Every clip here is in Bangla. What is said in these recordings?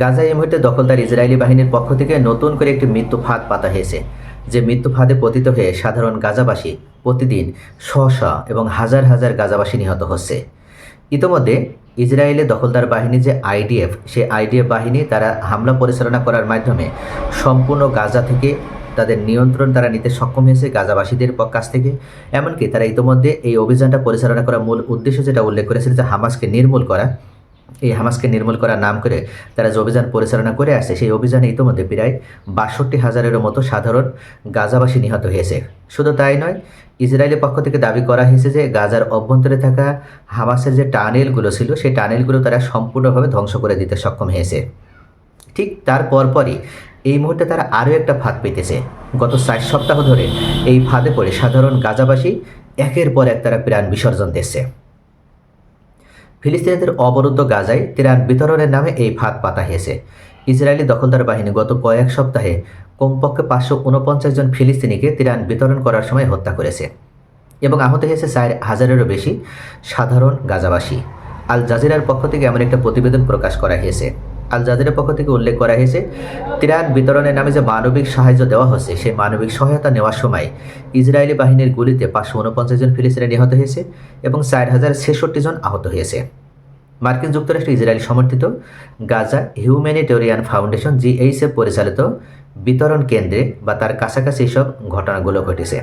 গাজায় এই মুহূর্তে দখলদার ইসরায়েলি বাহিনীর পক্ষ থেকে নতুন করে একটি মৃত্যু ফাঁদ পাতা হয়েছে। যে মৃত্যু ফাঁদে পতিত হয়ে সাধারণ গাজাবাসী প্রতিদিন শ শ এবং হাজার হাজার গাজাবাসী নিহত হচ্ছে। ইতোমধ্যে ইসরায়েলের দখলদার বাহিনী যে আইডিএফ, সেই আইডিএফ বাহিনী তারা হামলা পরিচালনা করার মাধ্যমে সম্পূর্ণ গাজা থেকে তাদের নিয়ন্ত্রণ তারা নিতে সক্ষম হয়েছে গাজাবাসীদের কাছ থেকে। এমনকি তারা ইতোমধ্যে এই অভিযানটা পরিচালনা করার মূল উদ্দেশ্য যেটা উল্লেখ করেছিল যে হামাসকে নির্মূল করা। এই হামাসকে নির্মূল করার নাম করে তারা যে অভিযান পরিচালনা করে আসছে, সেই অভিযানে ইতোমধ্যে প্রায় বাষট্টি হাজারেরও মতো সাধারণ গাজাবাসী নিহত হয়েছে। শুধু তাই নয়, ইসরায়েলের পক্ষ থেকে দাবি করা হয়েছে যে গাজার অভ্যন্তরে থাকা হামাসের যে টানেলগুলো ছিল, সেই টানেলগুলো তারা সম্পূর্ণভাবে ধ্বংস করে দিতে সক্ষম হয়েছে। ঠিক তার পরপরই এই মুহূর্তে তারা আরও একটা ফাঁদ পেতেছে। গত চার সপ্তাহ ধরে এই ফাঁদে পড়ে সাধারণ গাজাবাসী একের পর এক তারা প্রাণ বিসর্জন দিচ্ছে। ফিলিস্তিনিদের অবরুদ্ধ গাজায় ত্রাণ বিতরণের নামে এই ফাঁদ পাতা হয়েছে ইসরায়েলি দখলদার বাহিনী গত কয়েক সপ্তাহে কমপক্ষে পাঁচশো উনপঞ্চাশ জন ফিলিস্তিনিকে তিরান বিতরণ করার সময় হত্যা করেছে এবং আহত হয়েছে চার হাজারেরও বেশি সাধারণ গাজাবাসী। আল জাজিরার পক্ষ থেকে এমন একটা প্রতিবেদন প্রকাশ করা হয়েছে। আল জাজিরার পক্ষ থেকে উল্লেখ করা হয়েছে ত্রাণ বিতরণের নামে যে মানবিক সাহায্য দেওয়া হচ্ছে। সেই মানবিক সহায়তা নেওয়ার সময় ইসরায়েলি বাহিনীর গুলিতে পাঁচশো উনপঞ্চাশ জন ফিলিস্তিনি নিহত হয়েছে এবং চার হাজার ছেষট্টি জন আহত হয়েছে। মার্কিন যুক্তরাষ্ট্র ইসরায়েল সমর্থিত গাজা হিউম্যানিটেরিয়ান ফাউন্ডেশন জিএইচএফ পরিচালিত বিতরণ কেন্দ্রে বা তার কাছাকাছি এসব ঘটনাগুলো ঘটেছে।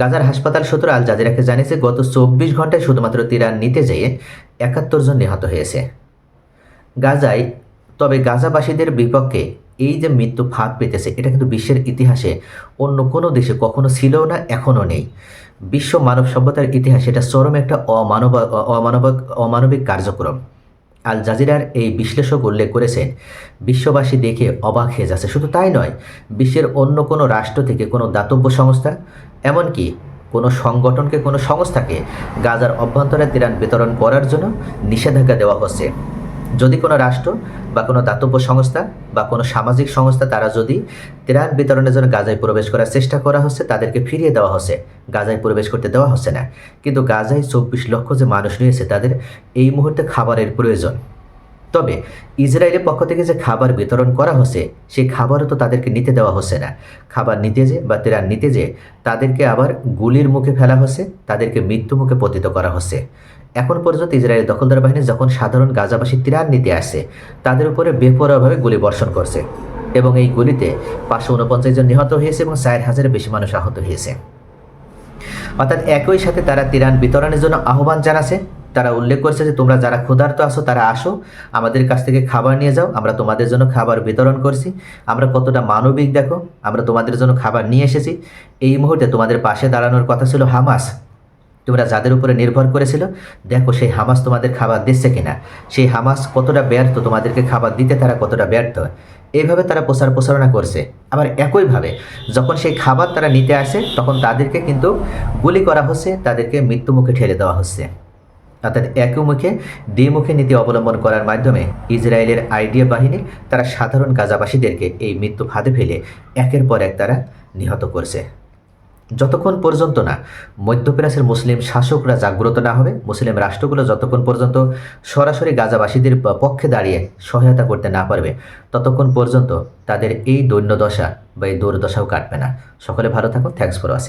গাজার হাসপাতাল সূত্র আল জাজিরাকে জানিয়েছে, গত চব্বিশ ঘন্টায় শুধুমাত্র তিরান নিতে যেয়ে একাত্তর জন নিহত হয়েছে। গাজায়, তবে গাজাবাসীদের বিপক্ষে এই যে মৃত্যু ফাঁদ পেতেছে, এটা কিন্তু বিশ্বের ইতিহাসে অন্য কোনো দেশে কখনো ছিল না এখনও নেই। বিশ্ব মানব সভ্যতার ইতিহাসে এটা চরম একটা অমানব, অমানবিক অমানবিক কার্যক্রম। আল জাজিরার এই বিশ্লেষক উল্লেখ করেছেন, বিশ্ববাসী দেখে অবাক হয়ে যাচ্ছে। শুধু তাই নয়, বিশ্বের অন্য কোনো রাষ্ট্র থেকে কোনো দাতব্য সংস্থা, এমনকি কোনো সংগঠনকে কোনো সংস্থাকে গাজার অভ্যন্তরে ত্রাণ বিতরণ করার জন্য নিষেধাজ্ঞা দেওয়া হচ্ছে। যদি কোনো রাষ্ট্র বা কোনো দাতব্য সংস্থা বা কোনো সামাজিক সংস্থা তারা যদি ত্রাণ বিতরণের জন্য গাজায় প্রবেশ করার চেষ্টা করা হচ্ছে, তাদেরকে ফিরিয়ে দেওয়া হচ্ছে। গাজায় প্রবেশ করতে দেওয়া হচ্ছে না। কিন্তু গাজায় চব্বিশ লক্ষ যে মানুষ নিয়েছে তাদের এই মুহূর্তে খাবারের প্রয়োজন। তবে ইসরায়েলের পক্ষ থেকে যে খাবার বিতরণ করা হচ্ছে, সেই খাবারও তো তাদেরকে নিতে দেওয়া হচ্ছে না। খাবার নিতে যে বা ত্রাণ নিতে যে, তাদেরকে আবার গুলির মুখে ফেলা হচ্ছে, তাদেরকে মৃত্যু মুখে পতিত করা হচ্ছে। এখন পর্যন্ত ইসরায়েল দখলদার বাহিনী যখন সাধারণ গাজাবাসী ত্রাণ নিতে আসে তাদের উপরে বেপরোয়াভাবে গুলি বর্ষণ করছে এবং এই গুলিতে পাঁচশো উনপঞ্চাশ জন নিহত হয়েছে এবং চার হাজারের বেশি মানুষ আহত হয়েছে। অর্থাৎ একই সাথে তারা ত্রাণ বিতরণের জন্য আহ্বান জানাচ্ছে তারা উল্লেখ করছে যে তোমরা যারা ক্ষুধার্ত আসো তারা আসো। আমাদের কাছ থেকে খাবার নিয়ে যাও। আমরা তোমাদের জন্য খাবার বিতরণ করছি। আমরা কতটা মানবিক দেখো, আমরা তোমাদের জন্য খাবার নিয়ে এসেছি। এই মুহূর্তে তোমাদের পাশে দাঁড়ানোর কথা ছিল হামাস। তোমরা যাদের উপরে নির্ভর করেছিল, দেখো সেই হামাস তোমাদের খাবার দিচ্ছে কিনা। সেই হামাস কতটা ব্যর্থ তোমাদেরকে খাবার দিতে, তারা কতটা ব্যর্থ। এইভাবে তারা প্রচার প্রচারণা করছে। আবার একইভাবে, যখন সেই খাবার তারা নিতে আসে, তখন তাদেরকে কিন্তু গুলি করা হচ্ছে, তাদেরকে মৃত্যুমুখে ঠেলে দেওয়া হচ্ছে। অর্থাৎ একই মুখে দ্বিমুখী নীতি অবলম্বন করার মাধ্যমে ইসরায়েলের আইডিয়া বাহিনী তারা সাধারণ গাজাবাসীদেরকে এই মৃত্যু ফাঁদে ফেলে একের পর এক তারা নিহত করছে। যতক্ষণ পর্যন্ত না মধ্যপ্রাচ্যের মুসলিম শাসকরা জাগ্রত না হবে, মুসলিম রাষ্ট্রগুলো যতক্ষণ পর্যন্ত সরাসরি গাজাবাসীদের পক্ষে দাঁড়িয়ে সহায়তা করতে না পারবে, ততক্ষণ পর্যন্ত তাদের এই দৈন্যদশা বা এই দুর্দশাও কাটবে না। সকলে ভালো থাকুন থ্যাংকস ফর ওয়াচিং